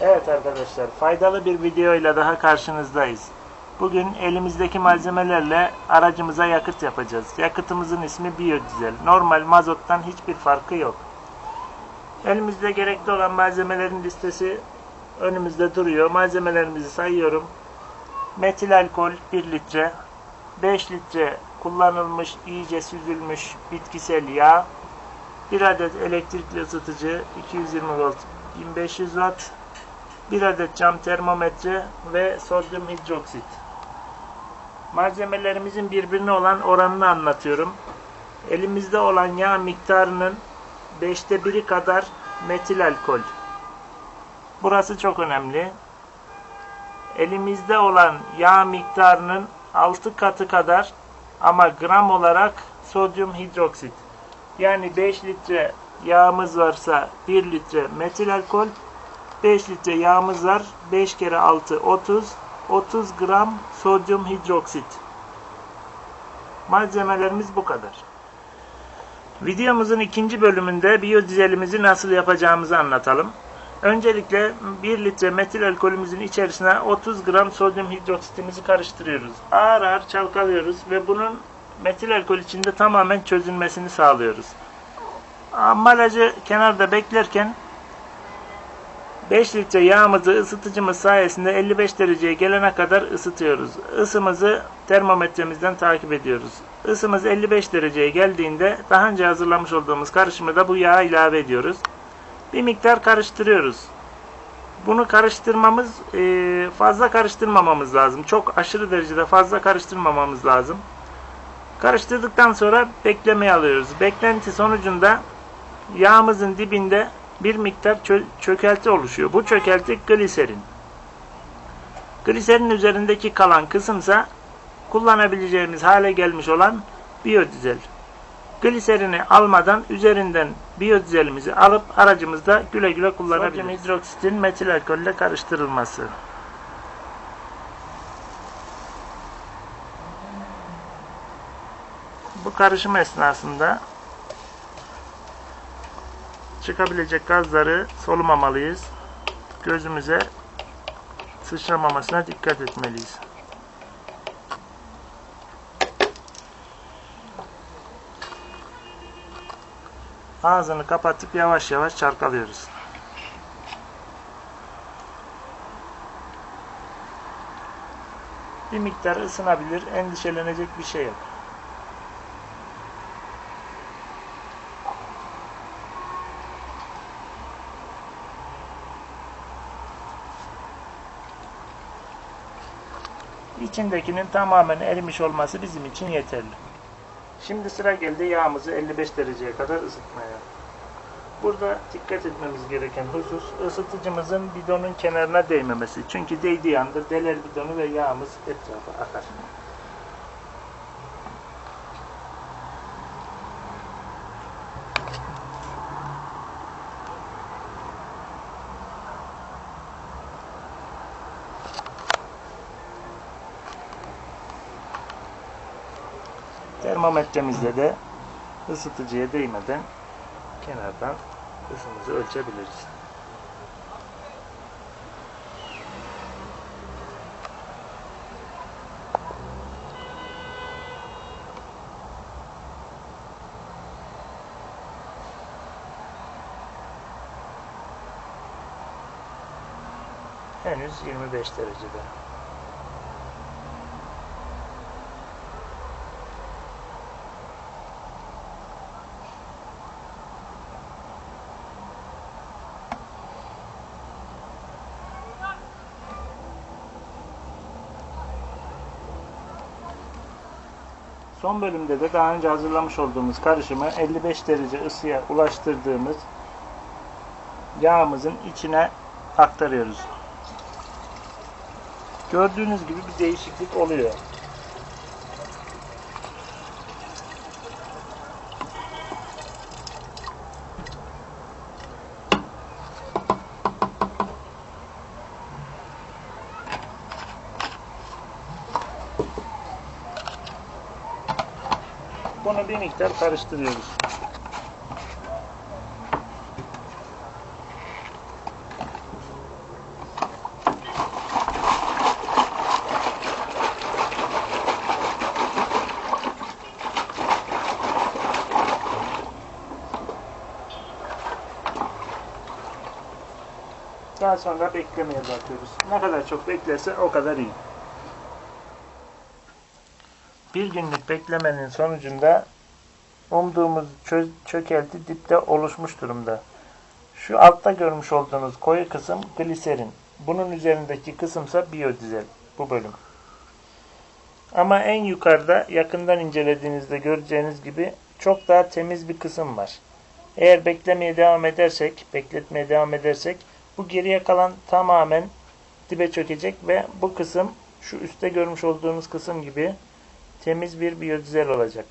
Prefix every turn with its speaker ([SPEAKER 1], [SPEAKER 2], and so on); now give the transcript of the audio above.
[SPEAKER 1] Evet arkadaşlar, faydalı bir video ile daha karşınızdayız. Bugün elimizdeki malzemelerle aracımıza yakıt yapacağız. Yakıtımızın ismi biyodizel. Normal mazottan hiçbir farkı yok. Elimizde gerekli olan malzemelerin listesi önümüzde duruyor. Malzemelerimizi sayıyorum. Metil alkol 1 litre, 5 litre kullanılmış, iyice süzülmüş bitkisel yağ, 1 adet elektrikli ısıtıcı 220 volt 1500 watt, 1 adet cam termometre ve sodyum hidroksit. Malzemelerimizin birbirine olan oranını anlatıyorum. Elimizde olan yağ miktarının 5'te 1'i kadar metil alkol. Burası çok önemli. Elimizde olan yağ miktarının 6 katı kadar ama gram olarak sodyum hidroksit. Yani 5 litre yağımız varsa 1 litre metil alkol, 5 litre yağımız var. 5 kere 6 30. 30 gram sodyum hidroksit. Malzemelerimiz bu kadar. Videomuzun ikinci bölümünde biyodizelimizi nasıl yapacağımızı anlatalım. Öncelikle 1 litre metil alkolümüzün içerisine 30 gram sodyum hidroksitimizi karıştırıyoruz. Ağır ağır çalkalıyoruz ve bunun metil alkol içinde tamamen çözülmesini sağlıyoruz. Ambalajı kenarda beklerken 5 litre yağımızı ısıtıcımız sayesinde 55 dereceye gelene kadar ısıtıyoruz. Isımızı termometremizden takip ediyoruz. Isımız 55 dereceye geldiğinde daha önce hazırlamış olduğumuz karışımı da bu yağa ilave ediyoruz. Bir miktar karıştırıyoruz. Bunu karıştırmamız e, fazla karıştırmamamız lazım. Çok aşırı derecede fazla karıştırmamamız lazım. Karıştırdıktan sonra beklemeye alıyoruz. Beklenti sonucunda yağımızın dibinde bir miktar çö- çökelti oluşuyor. Bu çökelti gliserin. Gliserin üzerindeki kalan kısımsa kullanabileceğimiz hale gelmiş olan biyodizel. Gliserini almadan üzerinden biyodizelimizi alıp aracımızda güle güle kullanabiliriz. Sodyum hidroksitin metil alkolle karıştırılması. Bu karışım esnasında çıkabilecek gazları solumamalıyız. Gözümüze sıçramamasına dikkat etmeliyiz. Ağzını kapatıp yavaş yavaş çarkalıyoruz. Bir miktar ısınabilir, endişelenecek bir şey yok. İçindekinin tamamen erimiş olması bizim için yeterli. Şimdi sıra geldi yağımızı 55 dereceye kadar ısıtmaya. Burada dikkat etmemiz gereken husus ısıtıcımızın bidonun kenarına değmemesi. Çünkü değdiği anda deler bidonu ve yağımız etrafa akar. Termometremizle de ısıtıcıya değmeden kenardan ısımızı ölçebiliriz. Henüz 25 derecede. Son bölümde de daha önce hazırlamış olduğumuz karışımı 55 derece ısıya ulaştırdığımız yağımızın içine aktarıyoruz. Gördüğünüz gibi bir değişiklik oluyor. Bunu bir miktar karıştırıyoruz. Daha sonra beklemeye bırakıyoruz. Ne kadar çok beklerse o kadar iyi. Bir günlük beklemenin sonucunda umduğumuz çö- çökelti dipte oluşmuş durumda. Şu altta görmüş olduğunuz koyu kısım gliserin. Bunun üzerindeki kısımsa biyodizel. Bu bölüm. Ama en yukarıda yakından incelediğinizde göreceğiniz gibi çok daha temiz bir kısım var. Eğer beklemeye devam edersek, bekletmeye devam edersek bu geriye kalan tamamen dibe çökecek ve bu kısım şu üstte görmüş olduğunuz kısım gibi temiz bir biyodizel olacak.